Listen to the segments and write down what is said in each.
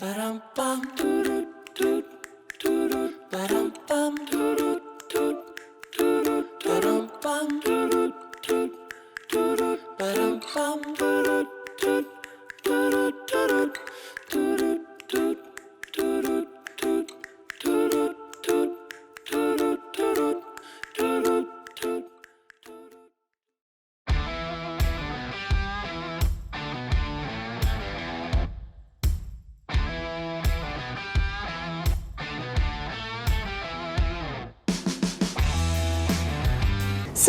Ba-dum-bum.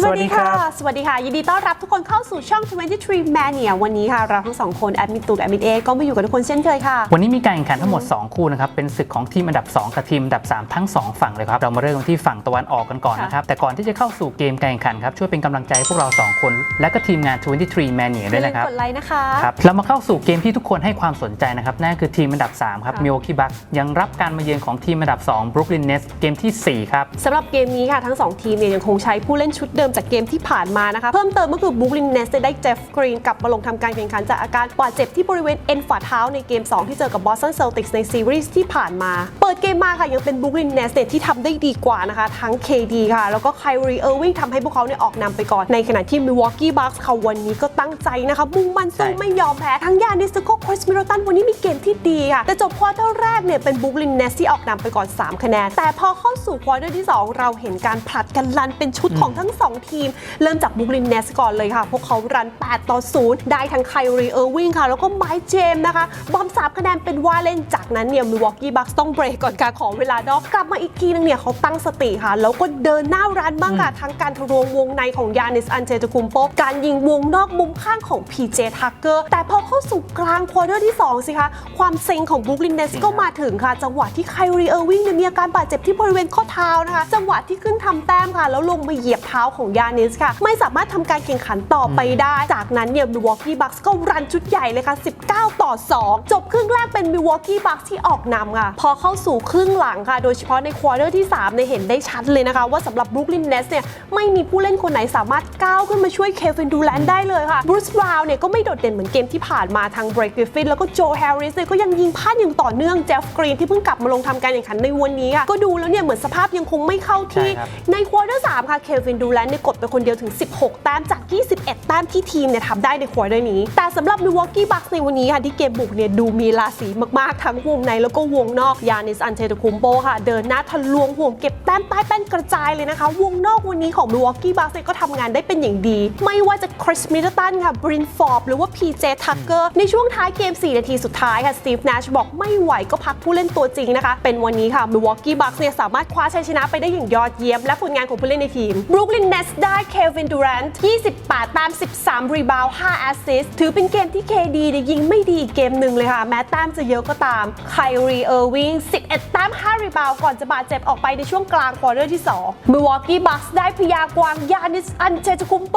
สวัสดีค่ะสวัสดีครับสวัสดีค่ะ ยินดีต้อนรับทุกคนเข้าสู่ช่อง 23 Mania วันนี้ค่ะ เราทั้งสองคน แอดมินตูกับแอดมินเอก็มาอยู่กับทุกคนเช่นเคยค่ะ วันนี้มีการแข่งขันทั้งหมด 2 คู่นะครับ เป็นศึกของทีมอันดับ 2 กับทีมอันดับ 3 ทั้ง 2 ฝั่งเลยครับ เรามาเริ่มกันที่ฝั่งตะวันออกกันก่อนนะครับ แต่ก่อนที่จะเข้าสู่เกมการแข่งขันครับ ช่วยเป็นกำลังใจให้พวกเรา 2 คน และก็ทีมงาน 23 Mania ด้วยนะครับกดไลค์นะคะครับเรามาเข้าสู่เกมที่ทุกคนให้ความสนใจนะครับนั่นคือทีมอันดับ3ครับค่ะมิโอคิบักยังรับการมาเยือนของทีมอันดับ2 Brooklyn Nets เกมทีสี่4ครับสำหรับเกมนี้ค่ะทั้ง 2 ทีมเนี่ยยังคงใช้ผู้เล่นชุดเดิมจากเกมที่ผ่านมานะคะ เพิ่มเติมก็คือบุ๊กลินเนสได้เจฟกรีนกลับมาลงทำการแข่งขันจากอาการบาดเจ็บที่บริเวณเอ็นฝ่าเท้าในเกม 2 ที่เจอกับบอสตันเซลติกส์ในซีรีส์ที่ผ่านมา เปิดเกมมาค่ะยังเป็นบุ๊กลินเนสที่ทำได้ดีกว่านะคะ ทั้ง KD ค่ะ แล้วก็ไคลรีเออร์วิงทำให้พวกเขาเนี่ยออกนำไปก่อน ในขณะที่มิ l วอกกี้บัคส์ค่ะวันนี้ก็ตั้งใจนะคะมุ่งมั่นสู้ใช่ไม่ยอมแพ้ทั้งยานิสแล้วก็คริสมิโรตันวันนี้มีเกมที่ดีค่ะแต่จบควอเตอร์แรกเนี่ยเป็นบุ๊กลินเนสที่ออกนำไปก่อน 3 คะแนนแต่พอเข้าสู่ควอเตอร์ที่ 2 เราเห็นการผลัดกันรันเป็นชุดของทั้ง 2ทีม เริ่มจากบุ๊กลินเนสก่อนเลยค่ะ พวกเขารัน 8 ต่อ 0 ได้ทั้งไคลรีเออร์วิงค่ะ แล้วก็ไมค์เจมส์นะคะ บอม3คะแนนเป็นว่าเล่นจากนั้นเนี่ยมิวอกกี้บัคต้องเบรกก่อนการขอเวลานอกกลับมาอีกทีนึงเนี่ยเขาตั้งสติค่ะ แล้วก็เดินหน้ารันบ้างค่ะทั้งการทะลวงวงในของยานิสอันเจตคุมโปการยิงวงนอกมุมข้างของ PJ ทักเกอร์แต่พอเข้าสู่กลางควอเตอร์ที่ 2 สิคะ ความเซ็งของบ r ุ o ลินเนสก็มาถึงค่ะ จังหวะที่ไคลรีเออร์วิงเนี่ยมีอาการบาดเจ็บที่บริเวณข้อเท้านะคะ จังหวะที่ขึ้นทำแต้มค่ะ แล้วลงมาเหยียบเท้าของยานิสค่ะ ไม่สามารถทำการแข่งขันต่อไปได้ จากนั้นเนี่ยมิวอกกี้บัคส์ก็รันชุดใหญ่เลยค่ะ 19 ต่อ 2 จบครึ่งแรกเป็นมิวอกกี้บัคส์ที่ออกนำค่ะ พอเข้าสู่ครึ่งหลังค่ะ โดยเฉพาะในควอเตอร์ที่3เนี่ยเห็นได้ชัดเลยนะคะ ว่าสำหรับบ r ุ o ลินเนสเนี่ยไม่มีผู้เล่นคนไหนสามารถก้าวขึ้นมาช่วยเควินดูแลนได้เลยค่ะบรูซบราวน์เนี่ยก็ไม่โดดเด่นเหมือนเกมที่ผ่านมาทางเบรกกริฟฟินแล้วก็โจแฮร์ริสเนี่ยก็ยังยิงพลาดอย่างต่อเนื่องเจฟกรีนที่เพิ่งกลับมาลงทำการแข่งขันในวันนี้ค่ะก็ดูแล้วเนี่ยเหมือนสภาพยังคงไม่เข้าที่ใช่ครับในควอเตอร์3ค่ะเควินดูแลนเนี่ยกดไปคนเดียวถึง 16 แต้มจาก 21 แต้มที่ทีมเนี่ยทำได้ในควอเตอร์นี้ แต่สำหรับมิวอกกี้บัคส์ในวันนี้ค่ะที่เกมบุกเนี่ยดูมีราศีมาก ๆ ทั้งวงในแล้วก็วงนอกยานิสอันเทตคุมโปค่ะ เดินหน้าทะลวงห่วงเก็บแต้มใต้แป้นกระจายเลยนะคะ วงนอกวันนี้ของมิวอกกี้บัคส์ก็ทำงานได้เป็นอย่างดี ไม่ว่าจะคริสมิดเดิลตันค่ะบรินฟอร์บหรือว่าพีเจทักเกอร์ในช่วงท้ายเกม 4 นาทีสุดท้ายค่ะสตีฟนาชบอกไม่ไหวก็พักผู้เล่นตัวจริงนะคะ เป็นวันนี้ค่ะมิวอกกี้บัคส์เนี่ยสามารถคว้าชัยชนะไปได้อย่างยอดเยี่ยมและผลงานของผู้เล่นในทีมบรูคลินเนสได้เควินดูแรนต์28 แต้ม 13 รีบาว 5 แอสซิสต์ถือเป็นเกมที่ KD เนี่ยยิงไม่ดีอีกเกมหนึ่งเลยค่ะ แม้แต้มจะเยอะก็ตามไคลรีเออร์วิง11 แต้ม 5 รีบาว ก่อนจะบาดเจ็บออกไปในช่วงกลางควอเตอร์ที่2มิวอกกี้บัคส์ได้พยากวางยานิสอันเจตคุมโป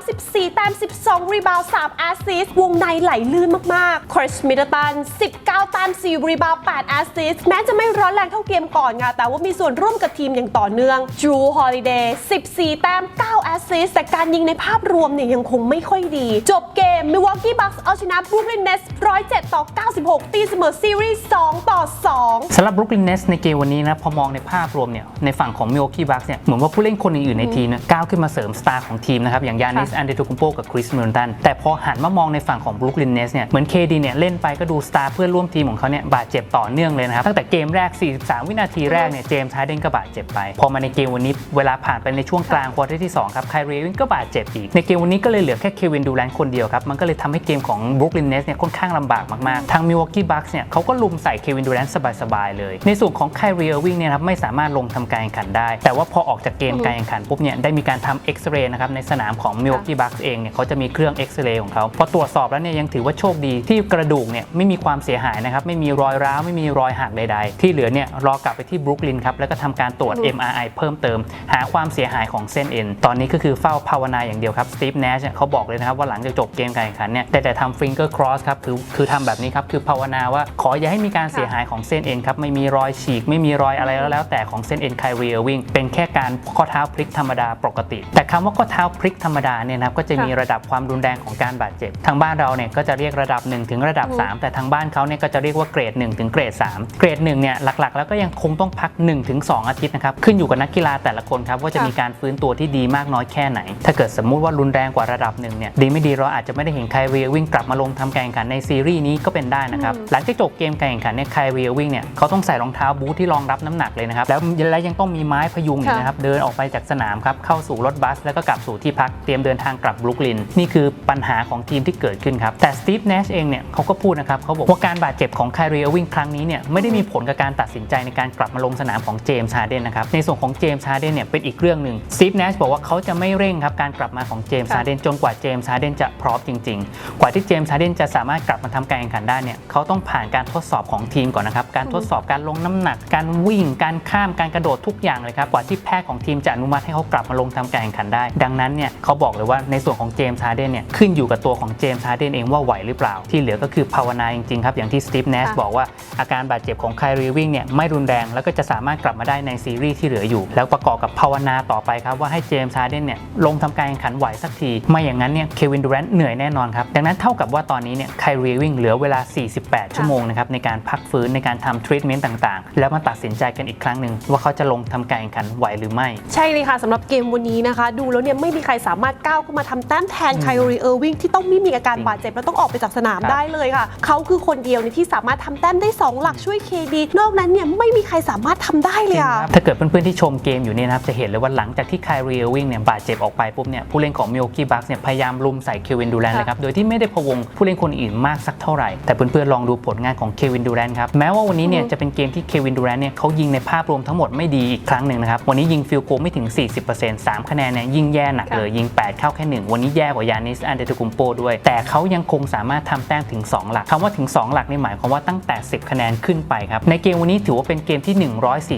34 แต้ม 12 รีบาว 3 แอสซิสต์วงในไหลลื่นมากๆคริสมิดเดิลตัน19 แต้ม 4 รีบาว 8 แอสซิสต์แม้จะไม่ร้อนแรงเท่าเกมก่อนค่ะแต่ว่ามีส่วนร่วมกับทีมอย่างต่อเนื่องจูฮอลิเดย์14 แต้ม9 แอสซิสต์แต่การยิงในภาพรวมเนี่ยยังคงไม่ค่อยดี จบเกมมิวอกกี้บัคส์เอาชนะบรูคลินเนส107 ต่อ 96 ตีเสมอซีรีส์ 2 ต่อ 2สำหรับ Brooklyn Nets ในเกมวันนี้นะ พอมองในภาพรวมเนี่ย ในฝั่งของ Milwaukee Bucks เนี่ย เหมือนว่าผู้เล่นคนอื่นๆในทีมเนี่ยก้าวขึ้นมาเสริมสตาร์ของทีมนะครับ อย่างยานิสค่ะอันเดโตคุมโปกับคริสมิลตันแต่พอหันมามองในฝั่งของ Brooklyn Nets เนี่ยเหมือน KD เนี่ยเล่นไปก็ดูสตาร์เพื่อนร่วมทีมของเขาเนี่ยบาดเจ็บต่อเนื่องเลยนะครับตั้งแต่เกมแรก 43 วินาทีแรกเนี่ยเจมส์ฮาร์เดนก็บาดเจ็บไป พอมาในเกมวันนี้เวลาผ่านไปในช่วงกลางควอเตอร์ที่สองครับไคลรีวิงก็บาดเจ็บอีก ในเกมวันนี้ก็เลยเหลือแค่เควินดูแลนคนเดียวครับ มันก็เลยทำให้เกมของ Brooklyn Nets เนี่ยค่อนข้างลำบากมากๆ ทาง Milwaukee Bucks เนี่ยเขาก็ลุมใส่เควินดูแลนสบายๆเลย ในส่วนของไคลรีเออร์วิงเนี่ยครับไม่สามารถลงทำการแข่งขันได้ แต่ว่าพอออกจากเกมการแข่งขันปุ๊บเนี่ยได้มีการทำเอ็กซเรย์นะครับในสนามของ Milwaukee Bucks เองเนี่ยเขาจะมีเครื่องเอ็กซเรย์ของเขาพอตรวจสอบแล้วเนี่ยยังถือว่าโชคดีที่กระดูกเนี่ยไม่มีความเสียหายนะครับไม่มีรอยร้าวไม่มีรอยหักใดๆ ที่เหลือเนี่ยรอกลับไปที่บรุกลินครับแล้วก็ทำการตรวจ MRI เพิ่มเติม หาความเสียหายของเส้นเอ end ตอนนี้ก็คือเฝ้าภาวนาอย่างเดียวครับสตีฟเนชเขาบอกเลยนะครับว่าหลังจากจบเกมการแข่งขันเนี่ยแต่แต่ทำ finger cross ครับคือคือทำแบบนี้ครับคือภาวนาว่าขออย่าให้มีการเสียหายของเส้นเอ็นครับไม่มีรอยฉีก ไม่มีรอยอะไรแล้วแล้วแต่ของเส้นเอ็นไคลเรียวิ่งเป็นแค่การข้อเท้าพลิกธรรมดาปกติ แต่คำว่าข้อเท้าพลิกธรรมดาเนี่ยนะครับก็จะมีระดับความรุนแรงของการบาดเจ็บ ทางบ้านเราเนี่ยก็จะเรียกระดับ 1 ถึงระดับ 3 แต่ทางบ้านเขาเนี่ยก็จะเรียกว่าเกรด 1 ถึงเกรด 3 เกรด1เนี่ยหลักๆ แล้วก็ยังคงต้องพัก1ถึง2อาทิตย์นะครับขึ้นอยู่กับนักกีฬาแต่ละคนครับว่าจะค่ะมีการฟื้นตัวที่ดีมากน้อยแค่ไหน ถ้าเกิดสมมุติว่ารุนแรงกว่าระดับหนึ่งเนี่ยดีไม่ดีเราอาจจะไม่ได้เห็นไคลเรียวิ่งกลับมาลงทำการแข่งขันในซีรีส์นี้ก็เป็นได้นะครับอืมหลังจากจบเกมการแข่งขันเนี่ยไคลเรียวิ่งเนี่ยเขาต้องใส่รองเท้าบูทที่รองรับน้ำหนักเลยนะครับแล้วและยังต้องมีไม้พยุงอีกนะครับเดินออกไปจากสนามครับเข้าสู่รถบัส แล้วก็กลับสู่ที่พักเตรียมเดินทางกลับบรุกลินนี่คือปัญหาของทีมที่เกิดขึ้นครับแต่สตีฟเนชเองเนี่ยเขาก็พูดนะครับเขาบอกว่าการบาดเจ็บของไคลเรียวิ่งครั้งนี้เนี่ยไม่ได้มีผลกับการตัดสินใจในการกลับมาลงสนามของเจมส์ฮาร์เดนนะครับในส่วนของเจมส์ฮาร์เดนเนี่ยเป็นอีกเรื่องหนึ่งสตีฟเนชบอกว่าเขาจะไม่เร่งครับการกลับมาของเจมส์ค่ะฮาร์เดนจนกว่าเจมส์ฮาร์เดนจะพร้อมจริง ๆ กว่าที่เจมส์ฮาร์เดนจะสามารถกลับมาทำการแข่งขันได้เนี่ยเขาต้องผ่านการทดสอบของทีมก่อนนะครับ การทดสอบการลงน้ำหนัก การวิ่ง การข้ามการกระโดดทุกอย่างเลยครับกว่าที่แพทย์ของทีมจะอนุมัติให้เขากลับมาลงทำการแข่งขันได้ ดังนั้นเนี่ยเขาบอกเลยว่าในส่วนของเจมส์ฮาร์เดนเนี่ยขึ้นอยู่กับตัวของเจมส์ฮาร์เดนเองว่าไหวหรือเปล่า ที่เหลือก็คือภาวนาจริงๆครับอย่างที่สตีฟเนชค่ะบอกว่าอาการบาดเจ็บของไคลรีวิ่งเนี่ยไม่รุนแรงแล้วก็จะสามารถกลับมาได้ในซีรีส์ที่เหลืออยู่ แล้วประกอบกับภาวนาต่อไปครับว่าให้เจมส์ฮาร์เดนเนี่ยลงทำการแข่งขันไหวสักที ไม่อย่างนั้นเนี่ยเควินดูแรนต์เหนื่อยแน่นอนครับ ดังนั้นเท่ากับว่าตอนนี้เนี่ยไคลรีวิ่งเหลือเวลา 48 ชั่วโมงนะครับในการพักฟื้นในการทำทรีทเมนต์ต่างๆ แล้วมาตัดสินใจกันอีกครั้งหนึ่งว่าเขาจะลงทำการแข่งขันไหวหรือไม่ ใช่เลยค่ะสำหรับเกมวันนี้นะคะ ดูแล้วเนี่ยไม่มีใครสามารถก้าวเข้ามาทำแต้มแทนไคลรีเออร์วิงที่ต้องไม่มีอาการจริงบาดเจ็บแล้วต้องออกไปจากสนามครับได้เลยค่ะเขาคือคนเดียวเนี่ยที่สามารถทำแต้มได้ 2 หลักช่วยเคดีนอกนั้นเนี่ยไม่มีใครสามารถทำได้เลยอะถ้าเกิดเพื่อนๆที่ชมเกมอยู่เนี่ยนะครับจะเห็นเลยว่าหลังจากที่ไคลรีวิ่งเนี่ยบาดเจ็บออกไปปุ๊บเนี่ยผู้เล่นของมิ l กี้บัคเนี่ยพยายามลุมใส่เควินดูแรนค่ะเลยครับโดยที่ไม่ได้พะวงผู้เล่นคนอื่นมากสักเท่าไหร่ แต่เพื่อนๆลองดูผลงานของเควินดูแรนครับแม้ว่าวันนี้เนี่ยอืมจะเป็นเกมที่เควินดูแรนเนี่ยเขายิงในภาพรวมทั้งหมดไม่ดีอีกครั้งหนึ่งนะครับวันนี้ยิงฟิลโกไม่ถึง 40% 3 คะแนนเนี่ยยิ่งแย่หนักเลยยิง 8 เข้าแค่ 1 วันนี้แย่กว่ายานิสอันเดตุกุมโปด้วย แต่เขายังคงสามารถทำแต้มถึง 2 หลักคำว่าถึง 2 หลักนี่หมายความว่าตั้งแต่ 10 คะแนนขึ้นไปครับในเกมวันนี้ถือว่าเป็นเกมที่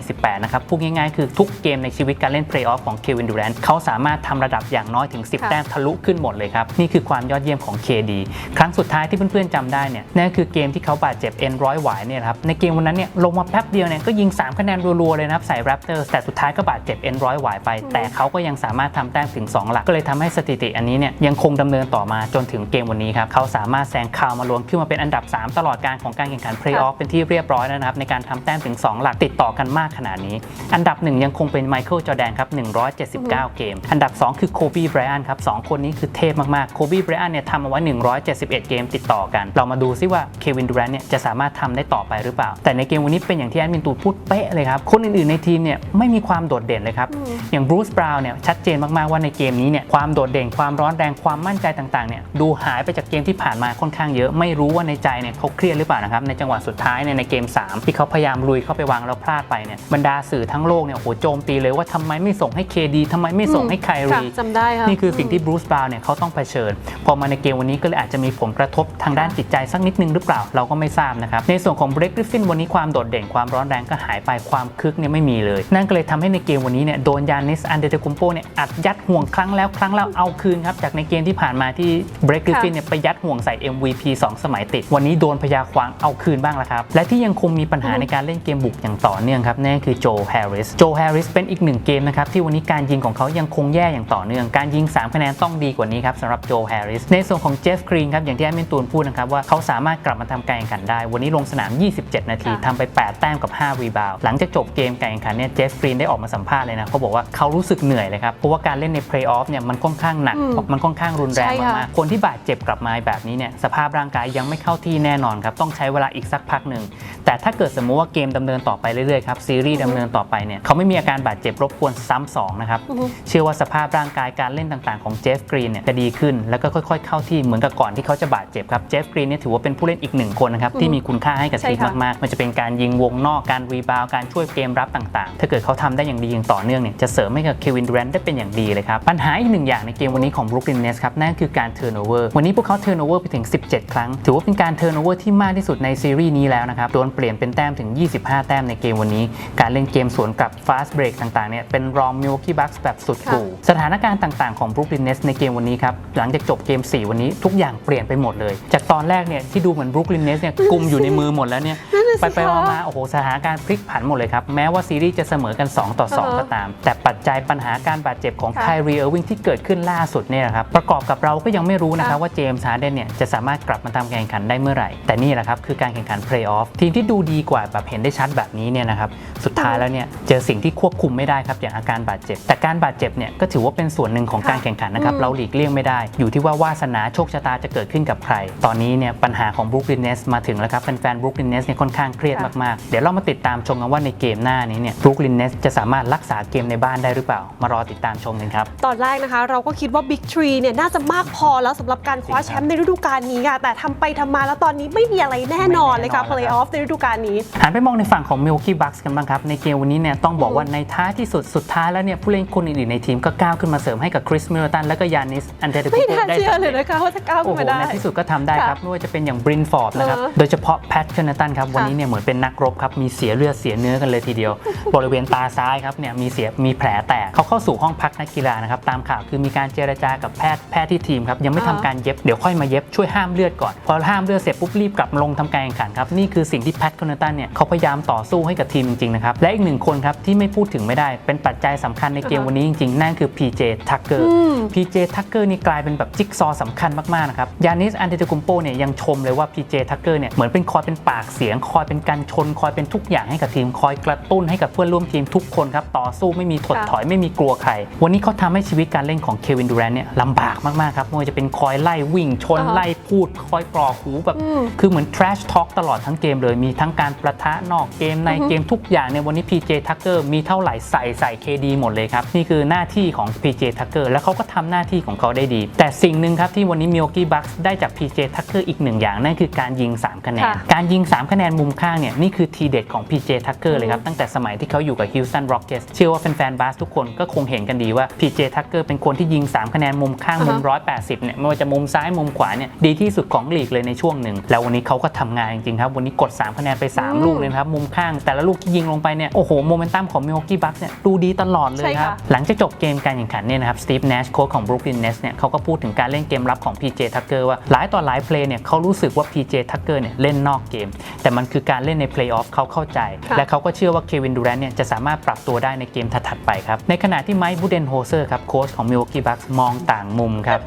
148 นะครับพูดง่ายๆคือทุกเกมในชีวิตการเล่นเพลย์ออฟของเควินดูแรนเขาสามารถทำระดับอย่างน้อยถึง 10ค่ะแต้มทะลุขึ้นหมดเลยครับ นี่คือความยอดเยี่ยมของ KD ครั้งสุดท้ายที่เพื่อนๆจำได้เนี่ยนั่นก็คือเกมที่เขาบาดเจ็บเอ็นร้อยหวายเนี่ยนะครับในเกมวันนั้นเนี่ยลงมาแป๊บเดียวเนี่ยก็ยิง 3 คะแนนรัวๆเลยนะครับใส่ Raptors แต่สุดท้ายก็บาดเจ็บเอ็นร้อยหวายไป แต่เขาก็ยังสามารถทำแต้มถึง 2 หลักก็เลยทำให้สถิติอันนี้เนี่ยยังคงดำเนินต่อมาจนถึงเกมวันนี้ครับเขาสามารถแซงคาวมาลวนขึ้นมาเป็นอันดับ 3 ตลอดการของการแข่งขันเพลย์ออฟเป็นที่เรียบร้อยแล้วนะครับในการทำแต้มถึง 2 หลักติดต่อกันมากขนาดนี้ อันดับหนึ่งยังคงเป็นไมเคิลจอแดนครับ179เกม อันดับ 2 คือโคบีไบรอันครับ2คนนี้คือเทพมากๆโคบีไบรอันเนี่ยทำเอาไว้ 171 เกมติดต่อกัน เรามาดูซิว่าเควินดูแรนเนี่ยจะสามารถทำได้ต่อไปหรือเปล่า แต่ในเกมวันนี้เป็นอย่างที่แอดมินตูนพูดเป๊ะเลยครับ คนอื่นๆในทีมเนี่ยไม่มีความโดดเด่นเลยครับ อย่างบรูซบราวน์เนี่ยชัดเจนมากๆว่าในเกมนี้เนี่ยความโดดเด่นความร้อนแรงความมั่นใจต่างๆเนี่ยดูหายไปจากเกมที่ผ่านมาค่อนข้างเยอะไม่รู้ว่าในใจเนี่ยเขาเครียดหรือเปล่านะครับในจังหวะสุดท้ายเนี่ยในเกม 3 ที่เขาพยายามลุยเข้าไปวางแล้วพลาดไปเนี่ยบรรดาสื่อทั้งโลกเนี่ยโอ้โหโจมตีเลยว่าทำไมไม่ส่งให้เคดีทำไมไม่ส่งให้ไคลค่ะรีจำได้ค่ะนี่คือสิ่งที่บรูซบราวน์เนี่ยเขาต้องเผชิญ พอมาในเกมวันนี้ก็เลยอาจจะมีผลกระทบทางด้านจิตใจสักนิดนึงหรือเปล่าเราก็ไม่ทราบนะครับ ในส่วนของเบรกกริฟฟินวันนี้ความโดดเด่นความร้อนแรงก็หายไปความคึกเนี่ยไม่มีเลย นั่นก็เลยทำให้ในเกมวันนี้เนี่ยโดนยานิสอันเดเตกุมโปเนี่ยอัดยัดห่วงครั้งแล้วครั้งเล่าเอาคืนครับจากในเกมที่ผ่านมาที่เบรกกริฟฟินเนี่ยไปยัดห่วงใส่ MVP 2 สมัยติด วันนี้โดนพยาควางเอาคืนบ้างแล้วครับ และที่ยังคงมีปัญหาในการเล่นเกมบุกอย่างต่อเนื่องครับนั่นก็คือโจแฮร์ริสโจแฮร์ริสเป็นอีกหนึ่งเกมนะครับที่วันนี้การยิงของเขายังคงแย่อย่างต่อเนื่อง การยิง 3 คะแนนต้องดีกว่านี้ครับสำหรับโจแฮร์ริส ในส่วนของเจฟกรีนครับอย่างที่แอดมินตูนพูดนะครับว่าเขาสามารถกลับมาทำการแข่งขันได้ วันนี้ลงสนาม 27 นาทีค่ะทำไป 8 แต้มกับ 5 รีบาวด์หลังจากจบเกมการแข่งขันเนี่ยเจฟกรีนได้ออกมาสัมภาษณ์เลยนะเขาบอกว่าเขารู้สึกเหนื่อยเลยครับเพราะว่าการเล่นในเพลย์ออฟเนี่ยมันค่อนข้างหนักอืมมันค่อนข้างรุนแรงใช่ค่ะมากๆคนที่บาดเจ็บกลับมาแบบนี้เนี่ยสภาพร่างกายยังไม่เข้าที่แน่นอนครับต้องใช้เวลาอีกสักพักหนึ่งแต่ถ้าเกิดสมมุติว่าเกมดำเนินต่อไปเรื่อยๆครับซีรีส์ดำเนินต่อไปเนี่ยเขาไม่มีอาการบาดเจ็บรบกวนซ้ำสองนะครับอือฮึเชื่อว่าสภาพร่างกายการเล่นต่างๆของเจฟกรีนเนี่ยจะดีขึ้น แล้วก็ค่อยๆ เข้าที่เหมือนกับก่อนที่เขาจะบาดเจ็บครับเจฟกรีนเนี่ยถือว่าเป็นผู้เล่นอีกหนึ่งคนนะครับที่มีคุณค่าให้กับใช่ทีมค่ะมากๆ มันจะเป็นการยิงวงนอกการรีบาวด์การช่วยเกมรับต่างๆ ถ้าเกิดเขาทำได้อย่างดีอย่างต่อเนื่องเนี่ยจะเสริมให้กับเควินดูแรนต์ได้เป็นอย่างดีเลยครับปัญหาอีกหนึ่งอย่างในเกมวันนี้ของบรุกลินเนสครับนั่นคือการเทิร์นโอเวอร์วันนี้พวกเขาเทิร์นโอเวอร์ไปถึง 17 ครั้ง ถือว่าเป็นการเทิร์นโอเวอร์ที่มากที่สุดในซีรีส์นี้แล้วนะครับโดนเปลี่ยนเป็นแต้มถึง 25 แต้มในเกมวันนี้ การเล่นเกมสวนกลับฟาสต์เบรกต่างๆเนี่ยเป็นรองมิลกี้บัคส์แบแบบสุดค่ะกู่สถานการณ์ต่างๆของ Brooklyn Nets ในเกมวันนี้ครับ หลังจากจบเกม 4 วันนี้ทุกอย่างเปลี่ยนไปหมดเลย จากตอนแรกเนี่ยที่ดูเหมือน Brooklyn Nets เนี่ยกลุ่มอยู่ในมือหมดแล้วเนี่ยนั่นน่ะสิไปไปคะๆมาๆโอ้โหสถานการณ์พลิกผันหมดเลยครับ แม้ว่าซีรีส์จะเสมอกัน 2 ต่ออ่าฮะ2ก็ตาม แต่ปัจจัยปัญหาการบาดเจ็บของค่ะไครีเออร์วิงที่เกิดขึ้นล่าสุดเนี่ยนะครับประกอบกับเราก็ยังไม่รู้นะครับค่ะว่าเจมส์ฮาร์เดนเนี่ยจะสามารถกลับมาทำการแข่งขันได้เมื่อไหร่ แต่นี่แหละครับคือการแข่งขันเพลย์ออฟทีมที่ดูดีกว่าแบบเห็นได้ชัดแบบนี้เนี่ยนะครับสุดท้ายแล้วเนี่ยเจอสิ่งที่ควบคุมไม่ได้ครับอย่างอาการบาดเจ็บ แต่การบาดเจ็บเนี่ยก็ถือว่าเป็นส่วนหนึ่งของการแข่งขันนะครับอืมเราหลีกเลี่ยงไม่ได้ อยู่ที่ว่าวาสนาโชคชะตาจะเกิดขึ้นกับใคร ตอนนี้เนี่ยปัญหาของบ r ุ o ก l ินเนสมาถึงแล้วครับ แฟนๆบ r ุ o ก l ินเนสเนี่ยค่อนข้างเครียดค่ะมากๆ เดี๋ยวเรามาติดตามชมกันว่าในเกมหน้านี้เนี่ยบ r ุ o ก l ินเนสจะสามารถรักษาเกมในบ้านได้หรือเปล่า มารอติดตามชมกันครับ ตอนแรกนะคะ เราก็คิดว่า Big Tree เนี่ยน่าจะมากพอแล้วสำหรับการคว้าแชมป์ในฤดูกาลนี้ค่ะแต่ทำไปทำมาแล้วตอนนี้ไม่มีอะไรแน่นอนเลยค่ะไม่แน่นอน Play Off ในฤดูกาลนี้หันไปมองในฝั่งของ Milwaukee Bucks กันบ้างครับในเกมวันนี้เนี่ยต้องบอกว่าในท้ายที่สุดสุดท้ายแล้วเนี่ยผู้เล่นคนอื่นๆในทีมก็ก้าวขึ้นมาเสริมให้กับคริสมิลตันและก็ยานิสอันเดอร์ไม่น่าได้เชื่อสำเลเร็ยจนะคะว่าจะก้าวโอ้ขึ้นโหมาได้ในที่สุดก็ทำได้ครับค่ะไม่ว่าจะเป็นอย่างบรินฟอร์ดนะครับเออโดยเฉพาะแพทเชนตันครับวันนี้เนี่ยเหมือนเป็นนักรบครับมีเสียเลือดเสียเนื้อกันเลยทีเดียว บริเวณตาซ้ายครับเนี่ยมีเสียมีแผลแตกเขาเข้าสู่ห้องพักนักกีฬานะครับตามข่าวคือมีการเจรจากับแพทย์แพทย์ที่ทีมครับยังไม่ทำการเย็บเดี๋ยวค่อยมาเย็บช่วยห้ามเลือดก่อนพอห้ามเลือดเสร็จปุ๊บรีบกลับมาลงทำการแข่งขันครับนี่คือสิ่งที่แพทเชนตันเนี่ยเขาพยายามต่อสู้ให้กับทีมจริงๆนะครับและอีกหนึ่งคนครับที่ไม่พูดถึงไม่ได้เป็นปัจจัยสำคัญในเกมวันนี้จริงๆ นั่นคือ PJ Tucker อืม PJ Tucker นี่กลายเป็นแบบจิ๊กซอว์สำคัญมากๆนะครับยานิสอันเดตกุมโปเนี่ยยังชมเลยว่า PJ Tucker เนี่ยเหมือนเป็นคอยเป็นปากเสียง คอยเป็นการชน คอยเป็นทุกอย่างให้กับทีมคอยกระตุ้นให้กับเพื่อนร่วมทีมทุกคนครับต่อสู้ไม่มีถดค่ะถอยไม่มีกลัวใคร วันนี้เขาทำให้ชีวิตการเล่นของเควินดูแรนเนี่ยลำบากมากๆครับไม่ว่าจะเป็นคอยไล่วิ่งชนอ่าฮะไล่พูดคอยกรอกหูแบบอืมคือเหมือน trash talk ตลอดทั้งเกมเลยมีทั้งการประทะนอกเกมในเกมทุกอย่างในยวันนี้ PJ Tucker มีเท่าไหร่ใส่ใส่ KD หมดเลยครับนี่คือหน้าที่ของ PJ Tucker แล้วเขาก็ทำหน้าที่ของเขาได้ดี แต่สิ่งหนึ่งครับที่วันนี้ Milwaukee Bucks ได้จาก PJ Tucker อีกหนึ่งอย่าง นั่นคือการยิง 3 คะแนนค่ะการยิง 3 คะแนนมุมข้างเนี่ยนี่คือทีเด็ดของ PJ Tucker เลยครับตั้งแต่สมัยที่เขาอยู่กับ Houston Rockets เชื่อว่าแฟนๆบาสทุกคนก็คงเห็นกันดีว่า PJ Tucker เป็นคนที่ยิง 3 คะแนนมุมข้างมุมอ่าฮะ180 เนี่ยไม่ว่าจะมุมซ้ายมุมขวาเนี่ยดีที่สุดของลีกเลยในช่วงหนึ่งแล้ววันนี้เขาก็ทำงานจริงๆครับวันนี้กด 3 คะแนนไปอืม3ลูกเลยนะครับมุมข้างแต่ละลูกที่ยิงลงไปเนี่ยโอ้โหโมเมนตัมของ Milwaukee Bucks เนี่ยดูดีตลอดเลยใช่ครับค่ะหลังจากจบเกมการแข่งขันเนี่ยนะครับสตีฟเนชโค้ชของ Brooklyn Nets เนี่ยเขาก็พูดถึงการเล่นเกมรับของ PJ Tucker ว่าหลายต่อหลายเพลย์เนี่ยเขารู้สึกว่า PJ Tucker เนี่ยเล่นนอกเกม แต่มันคือการเล่นในเพลย์ออฟเขาเข้าใจค่ะและเขาก็เชื่อว่าเควินดูแรนต์เนี่ยจะสามารถปรับตัวได้ในเกมถัดๆไปครับ ในขณะที่ไมค์บูเดนโฮเซอร์ครับโค้ชของ Milwaukee Bucks มองต่างมุมครับ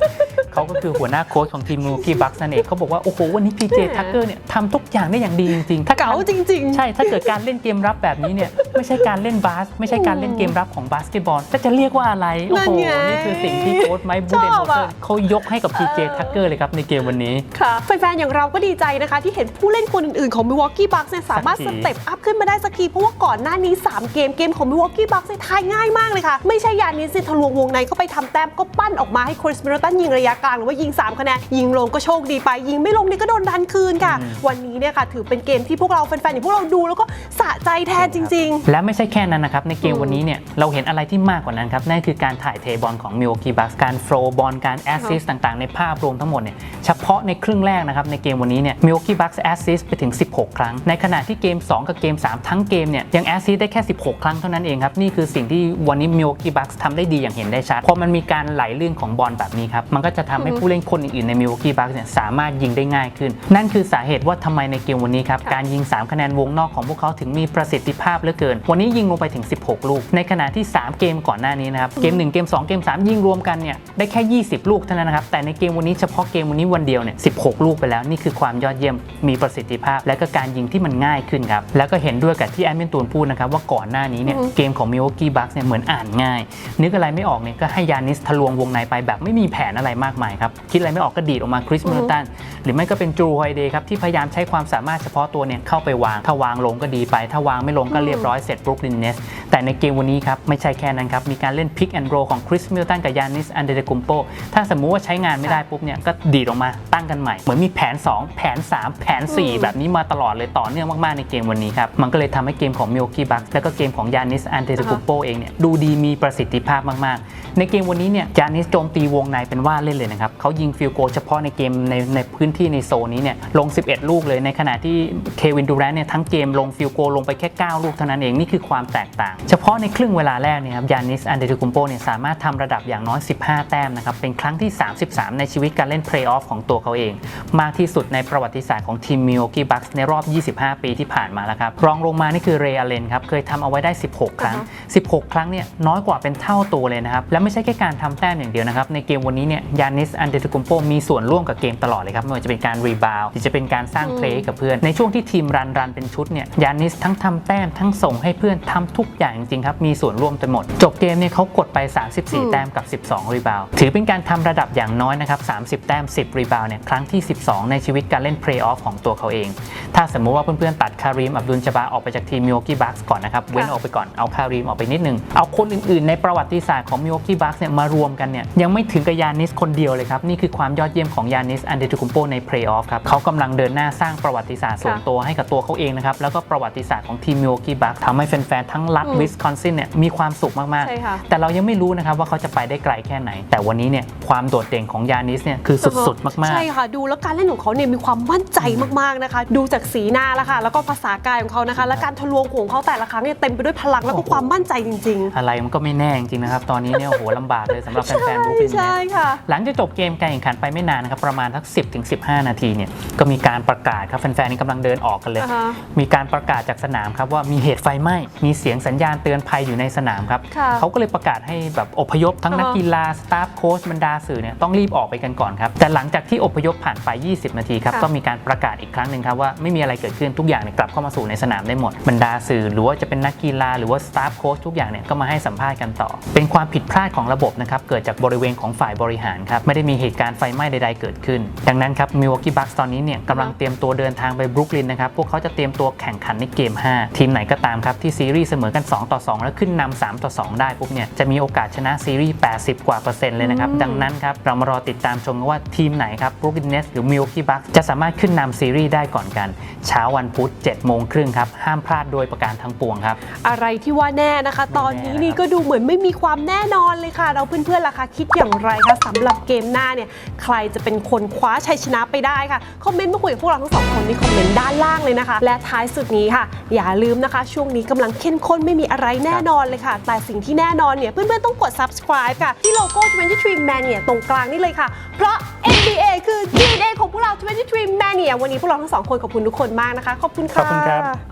เขาก็คือหัวหน้าโค้ชของทีม Milwaukee Bucks นั่นเองเขาบอกว่า โอ้โห วันนี้ PJ Tucker เนี่ยทำทุกอย่างได้อย่างดีจริงๆถ้าเก๋าจริง ๆ ใช่ถ้าเกิดการเล่นเกมรับแบบนี้เนี่ยไม่ใช่การเล่นบาส ไม่ใช่การเล่นเกมรับของบาสเกตบอลแล้วจะเรียกว่าอะไร โอ้โห นั่นไงนี่คือสิ่งที่โค้ชไมค์บูเดนชโฮอบเซออะ ร์เขายกให้กับ PJ Tucker เลยครับในเกมวันนี้ ค่ะแฟนๆ อย่างเราก็ดีใจนะคะ ที่เห็นผู้เล่นคนอื่นๆ ของ Milwaukee Bucks เนี่ยสามารถสัสกที เต็ปอัพขึ้นมาได้สักที เพราะว่าก่อนหน้านี้ 3 เกมเกมของ Milwaukee Bucks เนี่ยทายง่ายมากเลยค่ะ ไม่ใช่ยานิสิทะลวงวงในเข้าไปทำแต้มก็ปั้นออกมาให้คริสมิลตันยิงระยะกลาง หรือว่ายิง 3 คะแนน ยิงลงก็โชคดีไป ยิงไม่ลงนี่ก็โดนดันคืนค่ะ วันนี้เนี่ยค่ะถือเป็นเกมที่พวกเราแฟนๆ อย่างพวกเราดูแล้วก็สะใจแทนจริงและไม่ใช่แค่นั้นนะครับ ในเกมวันนี้เนี่ยเราเห็นอะไรที่มากกว่านั้นครับนั่นคือการถ่ายเทบอลของ Milwaukee Bucks การโฟล์บอลการแอสซิสต์ต่างๆ ในภาพรวมทั้งหมดเนี่ยเฉพาะในครึ่งแรกนะครับในเกมวันนี้เนี่ย Milwaukee Bucks แอสซิสต์ไปถึง 16 ครั้ง ในขณะที่เกม 2 กับเกม 3 ทั้งเกมเนี่ยยังแอสซิสต์ได้แค่ 16 ครั้งเท่านั้นเองครับนี่คือสิ่งที่วันนี้ Milwaukee Bucks ทำได้ดีอย่างเห็นได้ชัดพอมันมีการไหลลื่นของบอลแบบนี้ครับมันก็จะทำให้ผู้เล่นคนอื่นๆใน Milwaukee Bucks เนี่ยสามารถยิงได้ง่ายขึ้น นั่นคือสาเหตุว่าทำไมในเกมวันนี้ครับค่ะการยิง 3 คะแนนวงนอกของพวกเขาถึงมีประสิทธิภาพเหลือเกิน วันนี้ยิงลงไปถึง 16 ลูก ในขณะที่ 3 เกมก่อนหน้านี้นะครับ เกม 1 เกม 2 เกม 3 ยิงรวมกันเนี่ยได้แค่ 20 ลูกเท่านั้นนะครับ แต่ในเกมวันนี้เฉพาะเกมวันนี้วันเดียวเนี่ย 16 ลูกไปแล้ว นี่คือความยอดเยี่ยม มีประสิทธิภาพ และก็การยิงที่มันง่ายขึ้นครับ แล้วก็เห็นด้วยกับที่แอดมินตูนพูดนะครับว่าก่อนหน้านี้เนี่ยอือฮึเกมของ Milwaukee Bucks เนี่ยเหมือนอ่านง่าย นึกอะไรไม่ออกเนี่ยก็ให้ยานิสทะลวงวงในไปแบบไม่มีแผนอะไรมากมายครับ คิดอะไรไม่ออกก็ดีดออกมาคริสอือฮึมิลตัน หรือไม่ก็เป็นจูไฮเดย์ครับที่พยายามใช้ความสามารถเฉพาะตัวเนี่ยเข้าไปวาง ถ้าวางลงก็ดีไป ถ้าวางไม่ลงก็เรียบร้อยเสร็จบรุกลินเนสแต่ ในเกมวันนี้ครับ ไม่ใช่แค่นั้นครับ มีการเล่นพิกแอนด์โรของคริสมิลตันกับยานิสอันเดเดกุมโปถ้าสมมุติว่าใช้งานไม่ได้ปุ๊บเนี่ยก็ดีดออกมาตั้งกันใหม่ เหมือนมีแผน 2 แผน 3 แผน 4 แบบนี้มาตลอดเลยต่อเนื่องมาก ๆ ในเกมวันนี้ครับ มันก็เลยทำให้เกมของมิโอคีบัคแล้วก็เกมของยานิสอันเดเดกุมโปเองเนี่ยดูดีมีประสิทธิภาพมาก ๆ ในเกมวันนี้เนี่ยยานิสโจมตีวงในเป็นว่าเล่นเลยนะนะครับเขายิงฟิลโกเฉพาะในเกมในในพื้นที่ในโซนนี้เนี่ยลง 11 ลูกเลยในขณะที่เควินดูแรนต์เนี่ยทั้งเกมลงฟิลโกลงไปแค่ 9 ลูกเท่านั้นเองนี่คือความแตกต่างเฉพาะในครึ่งเวลาแรกเนี่ยครับยานิสอันเดตุคุมโปเนี่ยสามารถทำระดับอย่างน้อย 15 แต้มนะครับเป็นครั้งที่ 33 ในชีวิตการเล่นเพลย์ออฟของตัวเขาเอง มากที่สุดในประวัติศาสตร์ของทีมมิโอกี้บัคในรอบ 25 ปีที่ผ่านมาแล้วครับรองลงมานี่คือเรอัลเลนครับเคยทำเอาไว้ได้ 16 ครั้ง 16 ครั้งเนี่ยน้อยกว่าเป็นเท่าตัวเลยนะครับและไม่ใช่แค่การทำแต้มอย่างเดียวนะครับในเกมวันนี้เนี่ยยานิสอันเดตุกุมโปมีส่วนร่วมกับเกมตลอดเลยครับไม่ว่าจะเป็นการรีบาวหรือจะเป็นการสร้างเพลย์ให้กับเพื่อนในช่วงที่ทีมรันรันเป็นชุดเนี่ยยานิสทั้งทำแต้มทั้งส่งให้เพื่อนทำทุกอย่างจริงๆครับมีส่วนร่วมไปหมด จบเกมเนี่ยเขากดไป 34 แต้มกับ 12 รีบาวถือเป็นการทำระดับอย่างน้อยนะครับ 30 แต้ม 10 รีบาวเนี่ยครั้งที่ 12 ในชีวิตการเล่นเพลย์ออฟของตัวเขาเอง ถ้าสมมุติว่าเพื่อนๆตัดคารีมอับดุลจาบาออกไปจากทีมมิโอกี้บัคก่อนนะครับเว้นออกไปก่อนเอาคารีมออกไปนิดนึง เอาคนอื่นๆ ในประวัติศาสตร์ของมิโอกี้บัคเนี่ยมารวมกันเนี่ยยังไม่ถึงกับยานิสคนเดียวเลยครับนี่คือความยอดเยี่ยมของยานิสอันเดตุคุมโปในเพลย์ออฟครับเขากำลังเดินหน้าสร้างประวัติศาสตร์ส่วนตัวให้กับตัวเขาเองนะครับแล้วก็ประวัติศาสตร์ของทีมมิโอกี้บัคทำให้แฟนๆทั้งรัฐอืมวิสคอนซินเนี่ยมีความสุขมากใช่ค่ะๆแต่เรายังไม่รู้นะครับว่าเขาจะไปได้ไกลแค่ไหน แต่วันนี้เนี่ยความโดดเด่นของยานิสเนี่ยคือสุด ๆ มาก ๆ ใช่ค่ะ ดูแล้วการเล่นของเขาเนี่ยมีความมั่นใจมาก ๆ นะคะ ดูจากสีหน้าแล้วค่ะ แล้วก็ภาษากายของเขานะคะ และการทะลวงของเขาแต่ละครั้งเนี่ยเต็มไปด้วยพลังแล้วก็ความมั่นใจจริงอะไรมันก็ไม่แน่จริงๆนะครับ ตอนนี้เนี่ยโอ้โหลำบากเลยสำหรับๆแฟนๆบรูคลินใช่เนสค่ะหลังจากจบเกมการแข่งขันไปไม่นานนะครับประมาณทัก 10ถึง15 นาทีเนี่ยก็มีการประกาศครับแฟนๆนี่กำลังเดินออกกันเลยอ่าฮะมีการประกาศจากสนามครับว่ามีเหตุไฟไหม้มีเสียงสัญญาณเตือนภัยอยู่ในสนามครับ ค่ะเขาก็เลยประกาศให้แบบอพยพทั้งนักอ่าฮะ กีฬาสตาฟโค้ชบรรดาสื่อเนี่ยต้องรีบออกไปกันก่อนครับ แต่หลังจากที่อพยพผ่านไป 20 นาทีครับ ค่ะ ก็มีการประกาศอีกครั้งหนึ่งครับว่าไม่มีอะไรเกิดขึ้นทุกอย่างเนี่ยกลับเข้ามาสู่ในสนามได้หมดบรรดาสื่อหรือว่าจะเป็นนักกีฬาหรือว่าสตาฟโค้ชทุกอย่างเนี่ยก็มาให้สัมภาษณ์กันต่อ เป็นความผิดพลาดของระบบนะครับเกิดจากบริเวณของฝ่ายบริหารครับไม่ได้มีเหตุการณ์ไฟไหม้ใดๆเกิดขึ้น ดังนั้นครับมิวอกกี้บัคตอนนี้เนี่ยกำลังเตรียมตัวเดินทางไปบรุกลินนะครับพวกเขาจะเตรียมตัวแข่งขันในเกม 5 ทีมไหนก็ตามครับที่ซีรีส์เสมอกัน2ต่อ 2 แล้วขึ้นนำ3ต่อ 2 ได้ปุ๊บเนี่ยจะมีโอกาสชนะซีรีส์ 80 กว่าเปอร์เซ็นต์เลยนะครับอืมดังนั้นครับเรามารอติดตามชมกันว่าทีมไหนครับบรุกลินเนสหรือมิวอกกี้บัคจะสามารถขึ้นนำซีรีส์ได้ก่อนกัน เช้าวันพุธ7โมงครึ่งครับห้ามพลาดโดยประการทั้งปวงครับ อะไรที่ว่าแน่นะคะ ตอนนี้นี่ก็ดูเหมือนไม่มีความแน่นอนเลยค่ะ เราเพื่อนๆล่ะคะคิดอย่างไรคะสำหรับเกมหน้าเนี่ยใครจะเป็นคนคว้าชัยชนะไปได้ค่ะคอมเมนต์มาคุยกับพวกเราทั้งสองคนในคอมเมนต์ด้านล่างเลยนะคะ และท้ายสุดนี้ค่ะ อย่าลืมนะคะ ช่วงนี้กำลังเข้มข้นไม่มีอะไรแน่นอนเลยค่ะ แต่สิ่งที่แน่นอนเนี่ยเพื่อนๆต้องกด subscribe ค่ะ ที่โลโก้23 Mania ตรงกลางนี่เลยค่ะ เพราะ NBA คือ DNA ของพวกเรา23 Mania วันนี้พวกเราทั้งสองคนขอบคุณทุกคนมากนะคะ ขอบคุณค่ะ ขอบคุณครับ